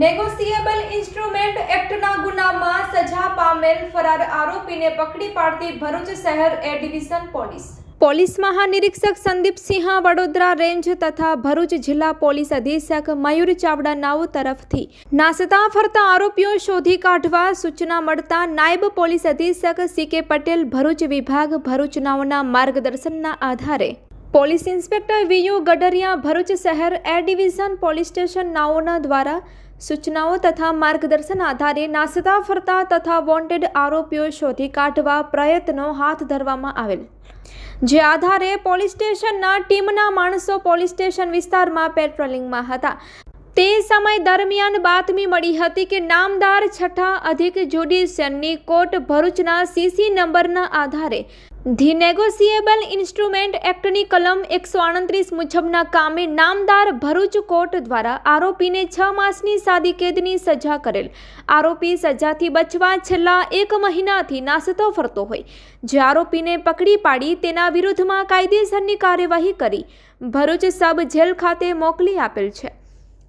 Negotiable instrument એક્ટના ગુનામાં સજા પામેલ ફરાર આરોપીને પકડી પાડતી ભરૂચ શહેર એ ડિવિઝન પોલીસ. પોલીસ મહાનિરીક્ષક સંદીપ સિંહ વડોદરા રેન્જ તથા ભરૂચ જિલ્લા પોલીસ અધિક્ષક મયુર ચાવડા નાવ તરફથી નાસતા ફરતા આરોપીઓ શોધી કાઢવા સૂચના મળતા નાયબ પોલીસ અધિક્ષક સી કે પટેલ ભરૂચ વિભાગ ભરૂચ નાવના માર્ગદર્શનના આધારે police inspector V U Gadariya Bharuch શહેર એ ડિવિઝન પોલીસ સ્ટેશન નાઓના દ્વારા સૂચનાઓ તથા માર્ગદર્શન આધારે નાસતા, ફરતા તથા વોન્ટેડ આરોપીઓ શોધી કાઢવા પ્રયત્નો હાથ ધરવામાં આવેલ. જે આધારે પોલીસ સ્ટેશનના ટીમના માણસો પોલીસ સ્ટેશન વિસ્તારમાં પેટ્રોલિંગમાં હતા. તે સમય દરમિયાન બાતમી મળી હતી કે નામદાર છઠ્ઠા અધિક જ્યુડિશિયરની કોર્ટ ભરૂચના સીસી નંબરના આધારે ધી નેગોશિયેબલ ઇન્સ્ટ્રુમેન્ટ એક્ટની કલમ એકસો આડત્રીસ મુજબના કામે નામદાર ભરૂચ કોર્ટ દ્વારા આરોપીને છ માસની સાદી કેદની સજા કરેલ. આરોપી સજાથી બચવા છેલ્લા એક મહિનાથી નાસતો ફરતો હોય. જે આરોપીને પકડી પાડી તેના વિરુદ્ધમાં કાયદેસરની કાર્યવાહી કરી. ભરૂચ સબ જેલ ખાતે મોકલી આપેલ છે.